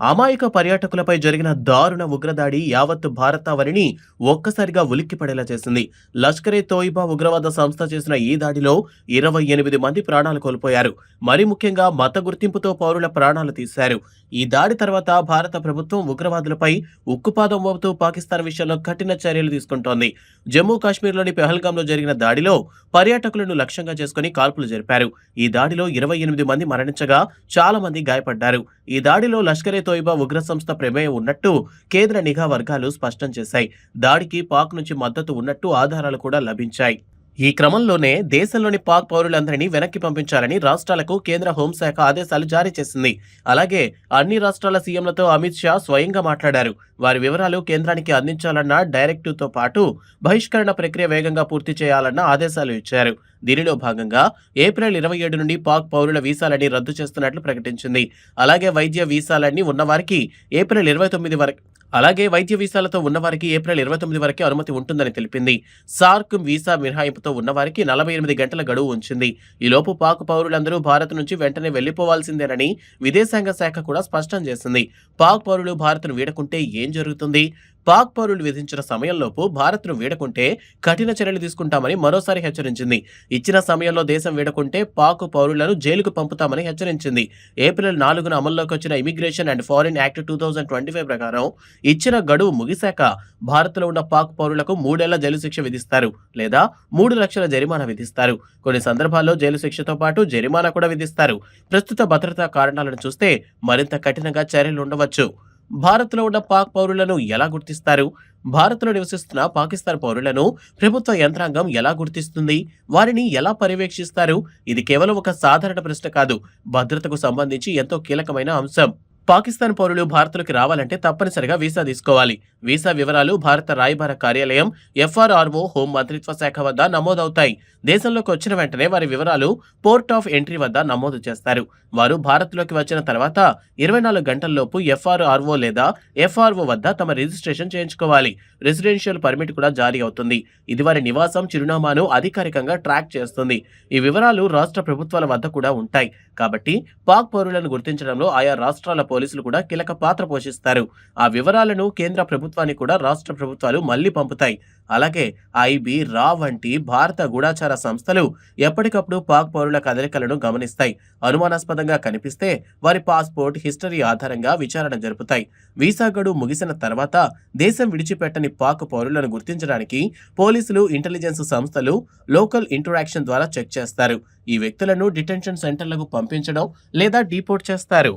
అమాయక పర్యాటకులపై జరిగిన దారుణ ఉగ్రదాడి యావత్ భారతావనిని ఒక్కసారిగా ఉలిక్కిపడేలా చేసింది. లష్కరే తోయిబా ఉగ్రవాద సంస్థ చేసిన ఈ దాడిలో ఇరవై ఎనిమిది మంది ప్రాణాలు కోల్పోయారు. మరి ముఖ్యంగా మత గుర్తింపుతో పౌరుల ప్రాణాలు తీశారు. ఈ దాడి తర్వాత భారత ప్రభుత్వం ఉగ్రవాదులపై ఉక్కుపాదం మోపుతూ పాకిస్తాన్ విషయంలో కఠిన చర్యలు తీసుకుంటోంది. జమ్మూ కాశ్మీర్లోని పెహల్గాంలో జరిగిన దాడిలో పర్యాటకులను లక్ష్యంగా చేసుకుని కాల్పులు జరిపారు. ఈ దాడిలో ఇరవై ఎనిమిది మంది మరణించగా చాలా మంది గాయపడ్డారు. ఈ దాడిలో లష్కరే తోయిబా ఉగ్ర సంస్థ ప్రమేయం ఉన్నట్టు కేంద్ర నిఘా వర్గాలు స్పష్టం చేశాయి. దాడికి పాక్ నుంచి మద్దతు ఉన్నట్టు ఆధారాలు కూడా లభించాయి. ఈ క్రమంలోనే దేశంలోని పాక్ పౌరులందరినీ వెనక్కి పంపించాలని రాష్ట్రాలకు కేంద్ర హోంశాఖ ఆదేశాలు జారీ చేసింది. అలాగే అన్ని రాష్ట్రాల సీఎంలతో అమిత్ షా స్వయంగా మాట్లాడారు. వారి వివరాలు కేంద్రానికి అందించాలన్న డైరెక్టివ్తో పాటు బహిష్కరణ ప్రక్రియ వేగంగా పూర్తి చేయాలన్న ఆదేశాలు ఇచ్చారు. దీనిలో భాగంగా ఏప్రిల్ ఇరవై ఏడు నుండి పాక్ పౌరుల వీసాలని రద్దు చేస్తున్నట్లు ప్రకటించింది. అలాగే వైద్య వీసాలన్నీ ఉన్నవారికి ఏప్రిల్ ఇరవై తొమ్మిది వరకు అలాగే వైద్య వీసాలతో ఉన్నవారికి ఏప్రిల్ ఇరవై తొమ్మిది వరకే అనుమతి ఉంటుందని తెలిపింది. సార్క్ వీసా మినహాయింపుతో ఉన్నవారికి నలభై ఎనిమిది గంటల గడువు ఉంచింది. ఈలోపు పాక్ పౌరులందరూ భారత్ నుంచి వెంటనే వెళ్ళిపోవాల్సిందేనని విదేశాంగ శాఖ కూడా స్పష్టం చేసింది. పాక్ పౌరులు భారత్ను వీడకుంటే ఏం జరుగుతుంది? పాక్ పౌరులు విధించిన సమయంలోపు భారత్ను వీడకుంటే కఠిన చర్యలు తీసుకుంటామని మరోసారి హెచ్చరించింది. ఇచ్చిన సమయంలో దేశం వీడకుంటే పాక్ పౌరులను జైలుకు పంపుతామని హెచ్చరించింది. ఏప్రిల్ నాలుగున అమల్లోకి వచ్చిన immigration and foreign act two thousand twenty five ప్రకారం ఇచ్చిన గడువు ముగిశాక భారత్లో ఉన్న పాక్ పౌరులకు మూడేళ్ళ జైలు శిక్ష విధిస్తారు లేదా మూడు లక్షల జరిమానా విధిస్తారు. కొన్ని సందర్భాల్లో జైలు శిక్షతో పాటు జరిమానా కూడా విధిస్తారు. ప్రస్తుత భద్రతా కారణాలను చూస్తే మరింత కఠినంగా చర్యలు ఉండవచ్చు. భారత్లో ఉన్న పాక్ పౌరులను ఎలా గుర్తిస్తారు? భారత్లో నివసిస్తున్న పాకిస్తాన్ పౌరులను ప్రభుత్వ యంత్రాంగం ఎలా గుర్తిస్తుంది? వారిని ఎలా పర్యవేక్షిస్తారు? ఇది కేవలం ఒక సాధారణ ప్రశ్న కాదు భద్రతకు సంబంధించి ఎంతో కీలకమైన అంశం. పాకిస్తాన్ పౌరులు భారత్లోకి రావాలంటే తప్పనిసరిగా వీసా తీసుకోవాలి. వీసా వివరాలు భారత రాయబార కార్యాలయం ఎఫ్ఆర్ఆర్ఓ హోం మంత్రిత్వ శాఖ వద్ద నమోదవుతాయి. దేశంలోకి వచ్చిన వెంటనే వారి వివరాలు పోర్ట్ ఆఫ్ ఎంట్రీ వద్ద నమోదు చేస్తారు. వారు భారత్లోకి వచ్చిన తర్వాత ఇరవై నాలుగు గంటల్లోపు ఎఫ్ఆర్ఆర్ఓ లేదా ఎఫ్ఆర్ఓ వద్ద తమ రిజిస్ట్రేషన్ చేయించుకోవాలి. రెసిడెన్షియల్ పర్మిట్ కూడా జారీ అవుతుంది. ఇది వారి నివాసం చిరునామాను అధికారికంగా ట్రాక్ చేస్తుంది. ఈ వివరాలు రాష్ట్ర ప్రభుత్వాల వద్ద కూడా ఉంటాయి. కాబట్టి పాక్ పౌరులను గుర్తించడంలో ఆయా రాష్ట్రాల పోలీసులు కూడా కీలక పాత్ర పోషిస్తారు. ఆ వివరాలను కేంద్ర ప్రభుత్వానికి కూడా రాష్ట్ర ప్రభుత్వాలు మళ్ళీ పంపుతాయి. అలాగే ఐబీ రా వంటి భారత గూఢాచార సంస్థలు ఎప్పటికప్పుడు పాక్ పౌరుల కదలికలను గమనిస్తాయి. అనుమానాస్పదంగా కనిపిస్తే వారి పాస్పోర్ట్ హిస్టరీ ఆధారంగా విచారణ జరుపుతాయి. వీసా గడువు ముగిసిన తర్వాత దేశం విడిచిపెట్టని పాక్ పౌరులను గుర్తించడానికి పోలీసులు ఇంటెలిజెన్స్ సంస్థలు లోకల్ ఇంటరాక్షన్ ద్వారా చెక్ చేస్తారు. ఈ వ్యక్తులను డిటెన్షన్ సెంటర్లకు పంపించడం లేదా డీపోర్ట్ చేస్తారు.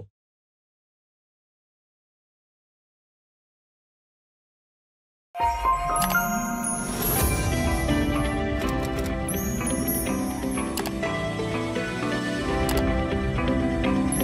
Música